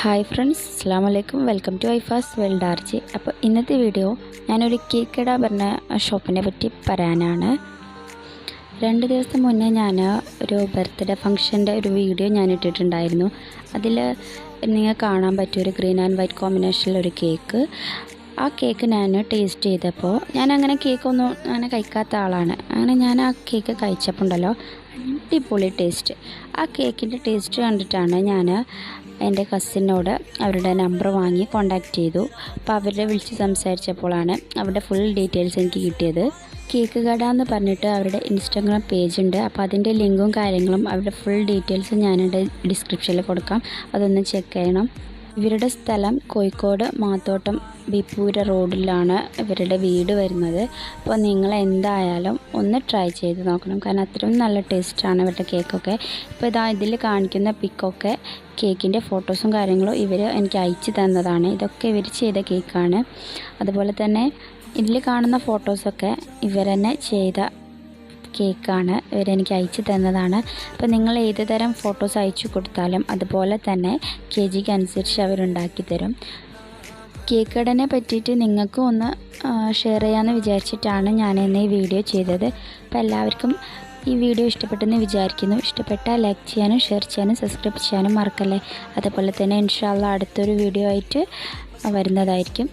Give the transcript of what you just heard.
Hi friends അസ്സാം വലൈക്കും welcome to Ifas world ആർജി അപ്പോൾ ഇന്നത്തെ വീഡിയോ ഞാനൊരു കേക്കട പറഞ്ഞ ഷോപ്പിനെ പറ്റി പറയാനാണ്. രണ്ട് ദിവസം മുന്നേ ഞാൻ ഒരു ബർത്ത്ഡേ ഫംഗ്ഷന്റെ ഒരു വീഡിയോ ഞാൻ ഇട്ടിട്ടുണ്ടായിരുന്നു അതിൽ നിങ്ങൾ കാണാൻ പറ്റിയ ഒരു ഗ്രീൻ ആൻഡ് വൈറ്റ് കോമ്പിനേഷനിലൊരു കേക്ക് ആ കേക്ക് ഞാൻ ടേസ്റ്റ് ചെയ്തപ്പോൾ ഞാൻ അങ്ങനെ കേക്കൊന്നും അങ്ങനെ കഴിക്കാത്ത ആളാണ്. അങ്ങനെ ഞാൻ ആ കേക്ക് കഴിച്ചപ്പോൾ ഉണ്ടല്ലോ അടിപൊളി ടേസ്റ്റ് ആ കേക്കിന്റെ ടേസ്റ്റ് കണ്ടിട്ടാണ് ഞാൻ എന്റെ കസിനോട് അവരുടെ നമ്പർ വാങ്ങി കോണ്ടാക്ട് ചെയ്തു. അപ്പോൾ അവരെ വിളിച്ച് സംസാരിച്ചപ്പോഴാണ് അവരുടെ ഫുൾ ഡീറ്റെയിൽസ് എനിക്ക് കിട്ടിയത്. കേക്ക് കട എന്ന് പറഞ്ഞിട്ട് അവരുടെ ഇൻസ്റ്റാഗ്രാം പേജ് ഉണ്ട്. അപ്പോൾ അതിന്റെ ലിങ്കും കാര്യങ്ങളും അവരുടെ ഫുൾ ഡീറ്റെയിൽസും ഞാനിവിടെ ഡിസ്ക്രിപ്ഷനിൽ കൊടുക്കാം. അതൊന്ന് ചെക്ക് ചെയ്യണം. ഇവരുടെ സ്ഥലം കോഴിക്കോട് മാത്തോട്ടം ബിപ്പൂര റോഡിലാണ് ഇവരുടെ വീട് വരുന്നത്. അപ്പോൾ നിങ്ങൾ എന്തായാലും ഒന്ന് ട്രൈ ചെയ്ത് നോക്കണം. കാരണം അത്രയും നല്ല ടേസ്റ്റാണ് ഇവരുടെ കേക്കൊക്കെ ഇപ്പോൾ ഇതാ ഇതിൽ കാണിക്കുന്ന പിക്കൊക്കെ കേക്കിന്റെ ഫോട്ടോസും കാര്യങ്ങളും ഇവർ എനിക്ക് അയച്ചു തന്നതാണ്. ഇതൊക്കെ ഇവർ ചെയ്ത കേക്കാണ് അതുപോലെ തന്നെ ഇതിൽ കാണുന്ന ഫോട്ടോസൊക്കെ ഇവർ തന്നെ ചെയ്ത കേക്കാണ് ഇവരെനിക്ക് അയച്ചു തന്നതാണ്. അപ്പോൾ നിങ്ങൾ ഏത് തരം ഫോട്ടോസ് അയച്ചു കൊടുത്താലും അതുപോലെ തന്നെ കെ ജിക്ക് അനുസരിച്ച് അവരുണ്ടാക്കി തരും. കേക്ക് കടനെ പറ്റിയിട്ട് നിങ്ങൾക്കും ഒന്ന് ഷെയർ ചെയ്യാമെന്ന് വിചാരിച്ചിട്ടാണ് ഞാൻ ഇന്ന് ഈ വീഡിയോ ചെയ്തത്. അപ്പോൾ എല്ലാവർക്കും ഈ വീഡിയോ ഇഷ്ടപ്പെട്ടെന്ന് വിചാരിക്കുന്നു. ഇഷ്ടപ്പെട്ടാൽ ലൈക്ക് ചെയ്യാനും ഷെയർ ചെയ്യാനും സബ്സ്ക്രൈബ് ചെയ്യാനും മറക്കല്ലേ? അതുപോലെ തന്നെ ഇൻഷാല്ല അടുത്തൊരു വീഡിയോ ആയിട്ട് വരുന്നതായിരിക്കും.